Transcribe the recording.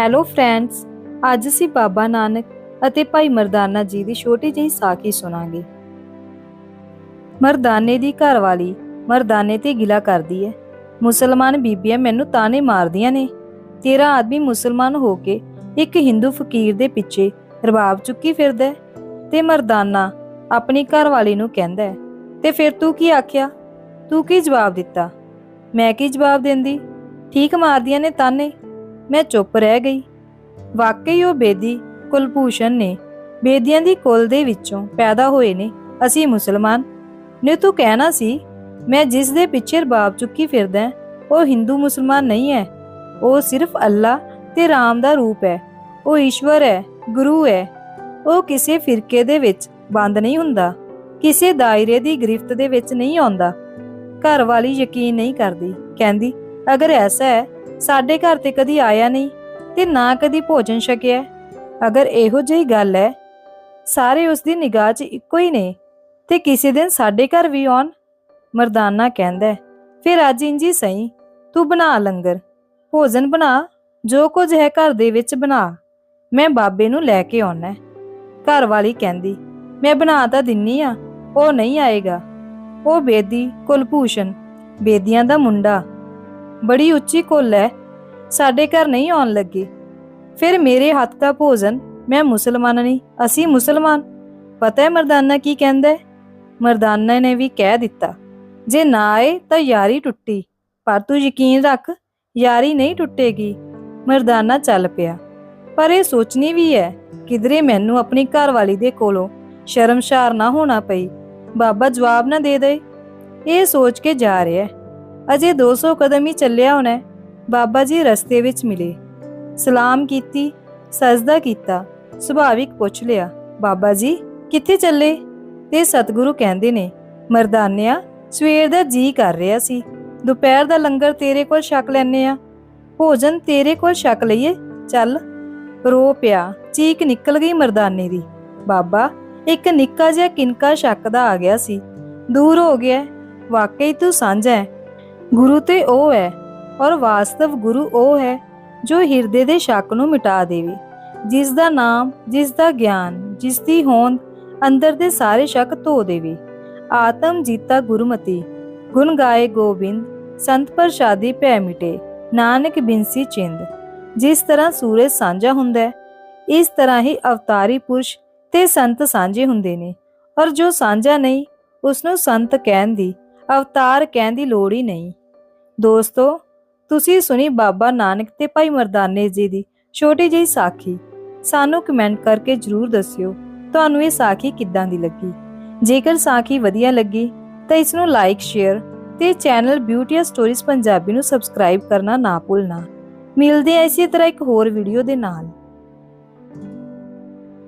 Hello friends, ਅੱਜ ਅਸੀਂ ਬਾਬਾ ਨਾਨਕ ਅਤੇ ਭਾਈ ਮਰਦਾਨਾ ਜੀ ਦੀ ਛੋਟੀ ਜਿਹੀ ਸਾਖੀ ਸੁਣਾਂਗੇ। ਮਰਦਾਨੇ ਦੀ ਘਰਵਾਲੀ ਮਰਦਾਨੇ ਤੇ ਗਿਲਾ ਕਰਦੀ ਹੈ ਮੁਸਲਮਾਨ ਬੀਬੀਆਂ ਮੈਨੂੰ ਤਾਨੇ ਮਾਰਦੀਆਂ ਨੇ। ਤੇਰਾ ਆਦਮੀ ਮੁਸਲਮਾਨ ਹੋ ਕੇ ਇੱਕ ਹਿੰਦੂ ਫਕੀਰ ਦੇ ਪਿੱਛੇ ਰਬਾਬ ਚੁੱਕੀ ਫਿਰਦਾ ਤੇ ਮਰਦਾਨਾ ਆਪਣੀ ਘਰਵਾਲੀ ਨੂੰ ਕਹਿੰਦਾ ਹੈ ਤੇ ਫਿਰ ਤੂੰ ਕੀ ਆਖਿਆ? ਤੂੰ ਕੀ ਜਵਾਬ ਦਿੱਤਾ? ਮੈਂ ਕੀ ਜਵਾਬ ਦਿੰਦੀ? ਠੀਕ ਮਾਰਦੀਆਂ ਨੇ ਤਾਨੇ। ਮੈਂ ਚੁੱਪ ਰਹਿ ਗਈ। ਵਾਕਈ ਉਹ ਬੇਦੀ ਕੁਲਭੂਸ਼ਣ ਨੇ ਬੇਦੀਆਂ ਦੀ ਕੁਲ ਦੇ ਵਿੱਚੋਂ ਪੈਦਾ ਹੋਏ ਨੇ। ਅਸੀਂ ਮੁਸਲਮਾਨ। ਨੇ ਤੂੰ ਕਹਿਣਾ ਸੀ, ਮੈਂ ਜਿਸ ਦੇ ਪਿੱਛੇ ਰਬਾਬ ਚੁੱਕੀ ਫਿਰਦਾ ਉਹ ਹਿੰਦੂ ਮੁਸਲਮਾਨ ਨਹੀਂ ਹੈ। ਉਹ ਸਿਰਫ ਅੱਲਾ ਤੇ ਰਾਮ ਦਾ ਰੂਪ ਹੈ। ਉਹ ਈਸ਼ਵਰ ਹੈ, ਗੁਰੂ ਹੈ। ਉਹ ਕਿਸੇ ਫਿਰਕੇ ਦੇ ਵਿੱਚ ਬੰਦ ਨਹੀਂ ਹੁੰਦਾ। ਕਿਸੇ ਦਾਇਰੇ ਦੀ ਗ੍ਰਿਫਤ ਦੇ ਵਿੱਚ ਨਹੀਂ ਆਉਂਦਾ। ਘਰ ਵਾਲੀ ਯਕੀਨ ਨਹੀਂ ਕਰਦੀ। ਕਹਿੰਦੀ, ਅਗਰ ਐਸਾ ਹੈ ਸਾਡੇ ਘਰ ਤੇ ਕਦੀ ਆਇਆ ਨਹੀਂ ਤੇ ਨਾ ਕਦੀ ਭੋਜਨ ਛਕਿਆ। ਅਗਰ ਇਹੋ ਜਿਹੀ ਗੱਲ ਹੈ, ਸਾਰੇ ਉਸ ਦੀ ਨਿਗਾਹ 'ਚ ਇੱਕੋ ਹੀ ਨੇ ਤੇ ਕਿਸੇ ਦਿਨ ਸਾਡੇ ਘਰ ਵੀ ਆਉਣ। ਮਰਦਾਨਾ ਕਹਿੰਦਾ, ਫਿਰ ਅੱਜ ਇੰਜੀ ਸਹੀ, ਤੂੰ ਬਣਾ ਲੰਗਰ। ਭੋਜਨ ਬਣਾ, ਜੋ ਕੁਝ ਹੈ ਘਰ ਦੇ ਵਿੱਚ ਬਣਾ। ਮੈਂ ਬਾਬੇ ਨੂੰ ਲੈ ਕੇ ਆਉਣਾ ਘਰ ਵਾਲੀ ਕਹਿੰਦੀ, ਮੈਂ ਬਣਾ ਤਾਂ ਦਿੰਨੀ ਆ, ਉਹ ਨਹੀਂ ਆਏਗਾ। ਉਹ ਬੇਦੀ ਕੁਲਭੂਸ਼ਣ, ਬੇਦੀਆਂ ਦਾ ਮੁੰਡਾ ਬੜੀ ਉੱਚੀ ਕੁੱਲ ਹੈ। ਸਾਡੇ ਘਰ ਨਹੀਂ ਆਉਣ ਲੱਗੇ। ਫਿਰ ਮੇਰੇ ਹੱਥ ਦਾ ਭੋਜਨ, ਮੈਂ ਮੁਸਲਮਾਨ ਨਹੀਂ, ਅਸੀਂ ਮੁਸਲਮਾਨ। ਪਤਾ ਹੈ ਮਰਦਾਨਾ ਕੀ ਕਹਿੰਦਾ ਮਰਦਾਨਾ ਨੇ ਵੀ ਕਹਿ ਦਿੱਤਾ, ਜੇ ਨਾ ਆਏ ਤਾਂ ਯਾਰੀ ਟੁੱਟੀ, ਪਰ ਤੂੰ ਯਕੀਨ ਰੱਖ, ਯਾਰੀ ਨਹੀਂ ਟੁੱਟੇਗੀ। ਮਰਦਾਨਾ ਚੱਲ ਪਿਆ। ਪਰ ਇਹ ਸੋਚਣੀ ਵੀ ਹੈ, ਕਿਧਰੇ ਮੈਨੂੰ ਆਪਣੀ ਘਰਵਾਲੀ ਦੇ ਕੋਲੋਂ ਸ਼ਰਮਸ਼ਾਰ ਨਾ ਹੋਣਾ ਪਈ। ਬਾਬਾ ਜਵਾਬ ਨਾ ਦੇ ਦੇ। ਇਹ ਸੋਚ ਕੇ ਜਾ ਰਿਹਾ ਹੈ। ਅਜੇ 200 ਕਦਮ ਹੀ ਚੱਲਿਆ ਹੋਣਾ ਬਾਬਾ ਜੀ ਰਸਤੇ ਵਿੱਚ ਮਿਲੇ। ਸਲਾਮ ਕੀਤੀ, ਸਜਦਾ ਕੀਤਾ, ਸੁਭਾਵਿਕ ਪੁੱਛ ਲਿਆ, ਬਾਬਾ ਜੀ, ਕਿੱਥੇ ਚੱਲੇ? ਤੇ ਸਤਿਗੁਰੂ ਕਹਿੰਦੇ ਨੇ, ਮਰਦਾਨਿਆ, ਸਵੇਰ ਦਾ ਜੀ ਕਰ ਰਿਹਾ ਸੀ। ਦੁਪਹਿਰ ਦਾ ਲੰਗਰ ਤੇਰੇ ਕੋਲ ਛਕ ਲੈਨੇ ਆ ਭੋਜਨ ਤੇਰੇ ਕੋਲ ਛਕ ਲਈਏ, ਚੱਲ। ਰੋ ਪਿਆ, ਚੀਕ ਨਿਕਲ ਗਈ ਮਰਦਾਨੇ ਦੀ। ਬਾਬਾ, ਇੱਕ ਨਿੱਕਾ ਜਿਹਾ ਕਿਨਕਾ ਸ਼ੱਕ ਆ ਗਿਆ ਸੀ। ਦੂਰ ਹੋ ਗਿਆ ਵਾਕਈ ਤੂੰ ਸਾਂਝਾ ਹੈ। ਗੁਰੂ ਤੇ ਉਹ ਹੈ ਔਰ ਵਾਸਤਵ ਗੁਰੂ ਉਹ ਹੈ ਜੋ ਹਿਰਦੇ ਦੇ ਸ਼ੱਕ ਨੂੰ ਮਿਟਾ ਦੇਵੇ। ਜਿਸ ਦਾ ਨਾਮ, ਜਿਸ ਦਾ ਗਿਆਨ, ਜਿਸ ਦੀ ਹੋਂਦ ਅੰਦਰ ਦੇ ਸਾਰੇ ਸ਼ੱਕ ਧੋ ਦੇਵੇ। ਆਤਮ ਜੀਤਾ ਗੁਰਮਤੀ, ਗੁਣ ਗਾਏ ਗੋਬਿੰਦ, ਸੰਤ ਪ੍ਰਸ਼ਾਦੀ ਭੈ ਮਿਟੇ, ਨਾਨਕ ਬਿਨਸੀ ਚਿੰਦ। ਜਿਸ ਤਰ੍ਹਾਂ ਸੂਰਜ ਸਾਂਝਾ ਹੁੰਦਾ ਹੈ, ਇਸ ਤਰ੍ਹਾਂ ਹੀ ਅਵਤਾਰੀ ਪੁਰਸ਼ ਤੇ ਸੰਤ ਸਾਂਝੇ ਹੁੰਦੇ ਨੇ। ਔਰ ਜੋ ਸਾਂਝਾ ਨਹੀਂ ਉਸ ਨੂੰ ਸੰਤ ਕਹਿਣ ਦੀ, ਅਵਤਾਰ ਕਹਿਣ ਦੀ ਲੋੜ ਹੀ ਨਹੀਂ। ਦੋਸਤੋ, ਤੁਸੀਂ ਸੁਣੀ ਬਾਬਾ ਨਾਨਕ ਤੇ ਭਾਈ ਮਰਦਾਨੇ ਜੀ ਦੀ ਛੋਟੀ ਜਿਹੀ ਸਾਖੀ। ਸਾਨੂੰ ਕਮੈਂਟ ਕਰਕੇ ਜਰੂਰ ਦੱਸਿਓ, ਤੁਹਾਨੂੰ ਇਹ ਸਾਖੀ ਕਿੱਦਾਂ ਦੀ ਲੱਗੀ? ਜੇਕਰ ਸਾਖੀ ਵਧੀਆ ਲੱਗੀ, ਤਾਂ ਇਸ ਨੂੰ ਲਾਈਕ ਸ਼ੇਅਰ ਤੇ ਚੈਨਲ ਬਿਊਟੀ ਸਟੋਰੀਜ਼ ਪੰਜਾਬੀ ਨੂੰ ਸਬਸਕ੍ਰਾਈਬ ਕਰਨਾ ਨਾ ਭੁੱਲਣਾ। ਮਿਲਦੇ ਹਾਂ ਇਸੇ ਤਰ੍ਹਾਂ ਇੱਕ ਹੋਰ ਵੀਡੀਓ ਦੇ ਨਾਲ।